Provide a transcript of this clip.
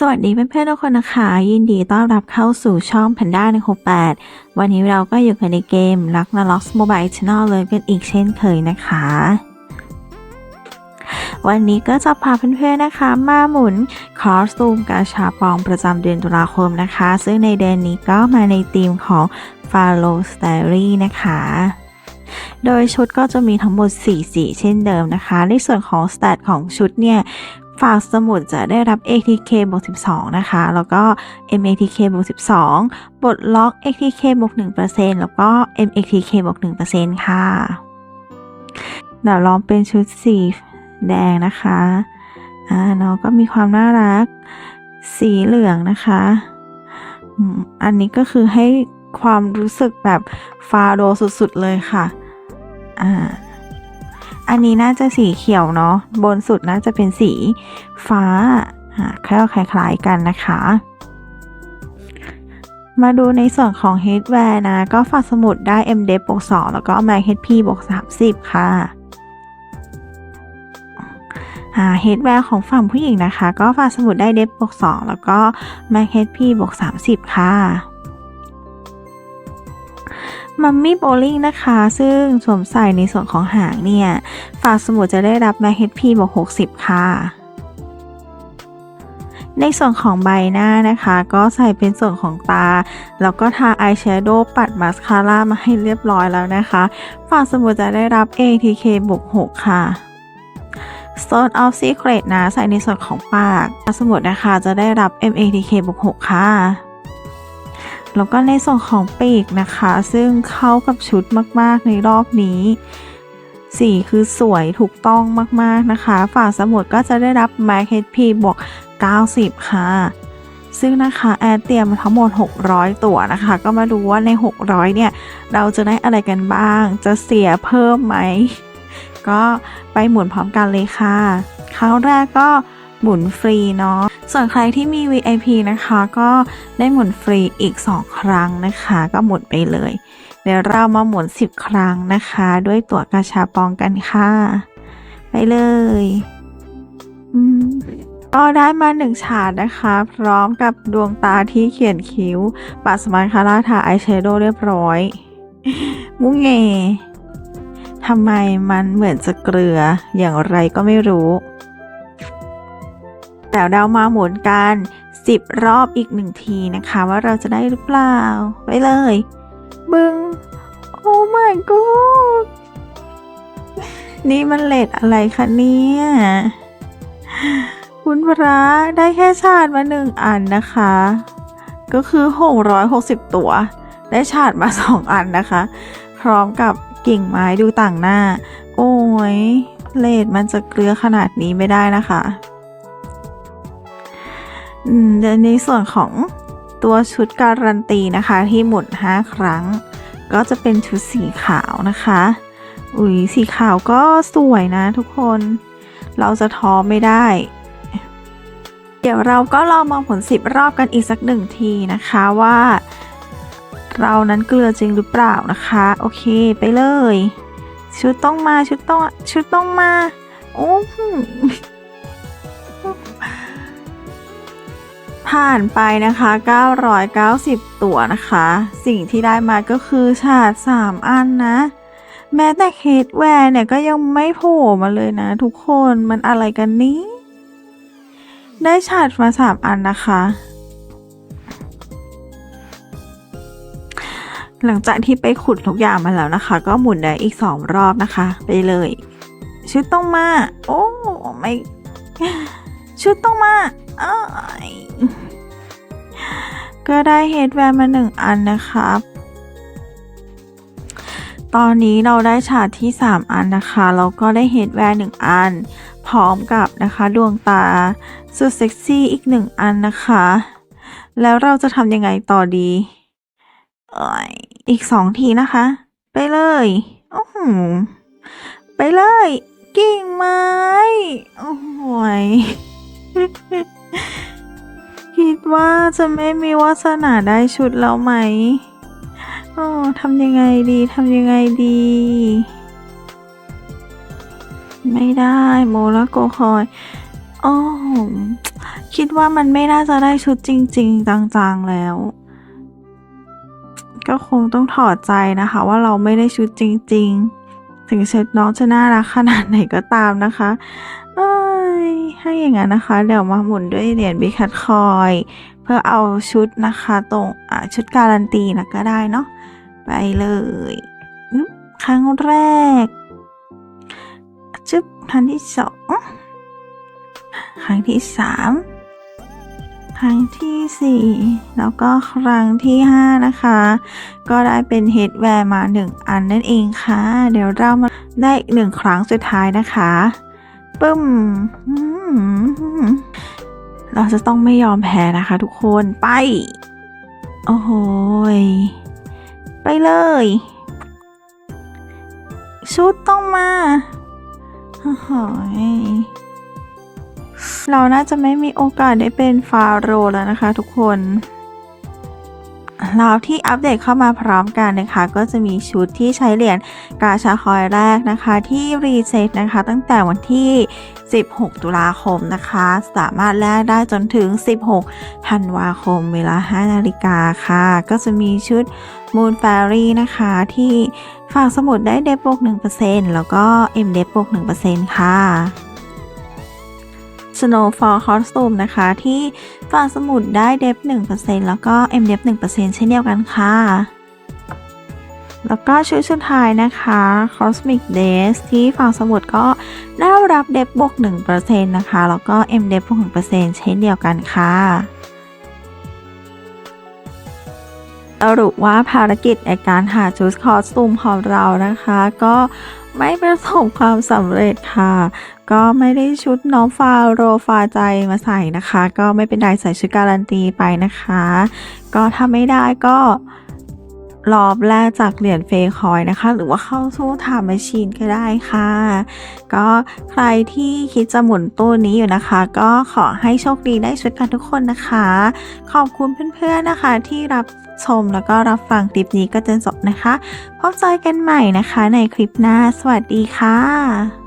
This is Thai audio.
สวัสดีเพื่อนๆทุกคนนะคะ ยินดีต้อนรับเข้าสู่ช่อง Panda 168 วันนี้เราก็อยู่กันในเกมรักนาล็อกส์โมบายช n นลเลยกันอีกเช่นเคยนะคะ วันนี้ก็จะพาเพื่อนๆนะคะ มาหมุนคอสตูมกาชาปองประจำเดือนตุลาคมนะคะ ซึ่งในเดือนนี้ก็มาในธีมของ f a l o s t a r y นะคะ โดยชุดก็จะมีทั้งหมด 4 สีเช่นเดิมนะคะในส่วนของสเตตของชุดเนี่ยฝากสมุดจะได้รับ ATK บวก12 นะคะ แล้วก็ MATK บวก12 บทล็อก ATK บวก1%แล้วก็ MATK บวก1%ค่ะ เดี๋ยวลองเป็นชุดสีแดงนะคะ อ่าน้องก็มีความน่ารัก สีเหลืองนะคะอันนี้ก็คือให้ความรู้สึกแบบฟาโดสุดๆเลยค่ะ อ่า อันนี้น่าจะสีเขียวเนาะ บนสุดน่าจะเป็นสีฟ้าอ่าคล้ายๆกันนะคะมาดูในส่วนของ h e a d w a r นะ ก็ฝากสมุดได้ MD บวก2แล้วก็ Mac HP บวก30 ค่ะอ่า Headwear ของฝั่งผู้หญิงนะคะ ก็ฝากสมุดได้เดฟบวก2แล้วก็ Mac HP บวก30 ค่ะ มัมมี่โบลิ่งนะคะ ซึ่งสวมใส่ในส่วนของหางเนี่ย ฝากสมุดจะได้รับ Mac HP บวก60 ค่ะ ในส่วนของใบหน้านะคะ ก็ใส่เป็นส่วนของตา แล้วก็ทาอายแชโดว์ปัดมาสคาร่ามาให้เรียบร้อยแล้วนะคะ ฝากสมุดจะได้รับ ATK บวก6ค่ะ Stone of Secret นะ ใส่ในส่วนของปากฝากสมุดนะคะจะได้รับ MATK บวก6ค่ะ แล้วก็ในส่วนของปีกนะคะ ซึ่งเข้ากับชุดมาก ๆ ในรอบนี้สีคือสวยถูกต้องมาก ๆ นะคะ ฝาสมุดก็จะได้รับ Mac HP บวก 90 ค่ะ ซึ่งนะคะแอดเตรียมทั้งหมด 600 ตั๋วนะคะ ก็มาดูว่าใน 600 เนี่ย เราจะได้อะไรกันบ้าง จะเสียเพิ่มไหม ก็ไปหมุนพร้อมกันเลยค่ะ ครั้งแรกก็ หมุนฟรีเนาะ ส่วนใครที่มี VIP นะคะ ก็ได้หมุนฟรีอีก 2 ครั้งนะคะ ก็หมุนไปเลย เดี๋ยวเรามาหมุน 10 ครั้งนะคะ ด้วยตั๋วกาชาปองกันค่ะ ไปเลยอืมก็ได้มาหนึ่งฉาดนะคะ พร้อมกับดวงตาที่เขียนคิ้ว ปัสมาคาราทาอายแชโดว์เรียบร้อย มุ้งเงทำไมมันเหมือนจะเกลืออย่างไรก็ไม่รู้ แต่เรามาหมุนกัน 10 รอบอีกหนึ่งทีนะคะ ว่าเราจะได้หรือเปล่า ไปเลย บึงโอ้ my god นี่มันเลดอะไรคะเนี่ย คุณพระได้แค่ชาติมาหนึ่งอันนะคะ ก็คือ 660 ตัว ได้ชาติมาสองอันนะคะ พร้อมกับกิ่งไม้ดูต่างหน้า โอ้ยเลดมันจะเกลือขนาดนี้ไม่ได้นะคะ แต่ในส่วนของตัวชุดการันตีนะคะ ที่หมุน5ครั้ง ก็จะเป็นชุดสีขาวนะคะ อุ้ยสีขาวก็สวยนะทุกคน เราจะท้อไม่ได้ เดี๋ยวเราก็ลองมาผลสิบรอบกันอีกสักหนึ่งทีนะคะว่า เรานั้นเกลือจริงหรือเปล่านะคะ โอเคไปเลย ชุดต้องมาชุดต้องชุดต้องมาโอ้ ผ่านไปนะคะ 990 ตัวนะคะ สิ่งที่ได้มาก็คือฉาด 3 อันนะ แม้แต่เคสแวร์เนี่ยก็ยังไม่โผล่มาเลยนะ ทุกคนมันอะไรกันนี้ ได้ฉาดมา 3 อันนะคะ หลังจากที่ไปขุดทุกอย่างมาแล้วนะคะ ก็หมุนได้อีก 2 รอบนะคะ ไปเลย ชุดต้องมา โอ้ไม่ชุดต้องมา อ้ายก็ได้เฮดแวร์มาหนึ่งอันนะครับ ตอนนี้เราได้ฉาดที่ 3 อันนะคะแล้วก็ได้เฮดแวร์หนึ่งอัน พร้อมกับนะคะดวงตาสุดเซ็กซี่อีกหนึ่งอันนะคะ แล้วเราจะทำยังไงต่อดีอีกสองทีนะคะ ไปเลยโอ้โหไปเลย กิ่งไม้ โอ้โหย คิดว่าจะไม่มีวาสนาได้ชุดแล้วไหมโอ้ทำยังไงดีทำยังไงดี ไม่ได้โมละโกคอยโอ้คิดว่ามันไม่น่าจะได้ชุดจริง ๆจังๆแล้ว ก็คงต้องถอดใจนะคะ ว่าเราไม่ได้ชุดจริง ๆ ถึงชุดน้องจะน่ารักขนาดไหนก็ตามนะคะ เอ ให้อย่างนั้นนะคะ เดี๋ยวมาหมุนด้วยเหรียญบิคัตคอยเพื่อเอาชุดนะคะตรงชุดการันตีนะก็ได้เนาะไปเลยครั้งแรกจึ๊บครั้งที่สองครั้งที่สามครั้งที่สี่แล้วก็ครั้งที่ห้านะคะ ก็ได้เป็นเฮดแวร์มาหนึ่งอันนั่นเองค่ะ เดี๋ยวเรามาได้อีกหนึ่งครั้งสุดท้ายนะคะ ปึ้มเราจะต้องไม่ยอมแพ้นะคะทุกคนไป โอ้โหไปเลย ชุดต้องมาโอ้โหเราน่าจะไม่มีโอกาสได้เป็นฟาโรห์แล้วนะคะทุกคน เราที่อัปเดตเข้ามาพร้อมกันนะคะ ก็จะมีชุดที่ใช้เหรียญกาชาคอยแรกนะคะ ที่รีเซ็ตนะคะ ตั้งแต่วันที่ 16 ตุลาคมนะคะ สามารถแลกได้จนถึง 16 ธันวาคมเวลา 5 นาฬิกาค่ะ ก็จะมีชุด Moon Fairy นะคะ ที่ฝากสมุดได้เดบวก1%แล้วก็ M เดบวก1%ค่ะ Snowfall Costume นะคะ ที่ฝากสมุดได้เดฟ1%แล้วก็ M เดฟ1%เช่นเดียวกันค่ะ แล้วก็ชุดสุดท้ายนะคะ Cosmic Days ที่ฝากสมุดก็ได้รับเดฟบวก1%นะคะ แล้วก็ M เดฟบวก1%เช่นเดียวกันค่ะสรุปว่าภารกิจในการหาชุดคอสตูมของเรานะคะ ก็ ไม่ประสบความสำเร็จค่ะ ก็ไม่ได้ชุดน้องฟาโรฟาใจมาใส่นะคะ ก็ไม่เป็นไรใส่ชุดการันตีไปนะคะ ก็ถ้าไม่ได้ก็ รอบแรกจากเหรียญเฟยคอยนะคะ หรือว่าเข้าสู้ถามแมชชีนก็ได้ค่ะ ก็ใครที่คิดจะหมุนตู้นี้อยู่นะคะ ก็ขอให้โชคดีได้ชุดกันทุกคนนะคะ ขอบคุณเพื่อนๆนะคะที่รับชมแล้วก็รับฟังคลิปนี้ก็จนจบนะคะ พบเจอกันใหม่นะคะในคลิปหน้า สวัสดีค่ะ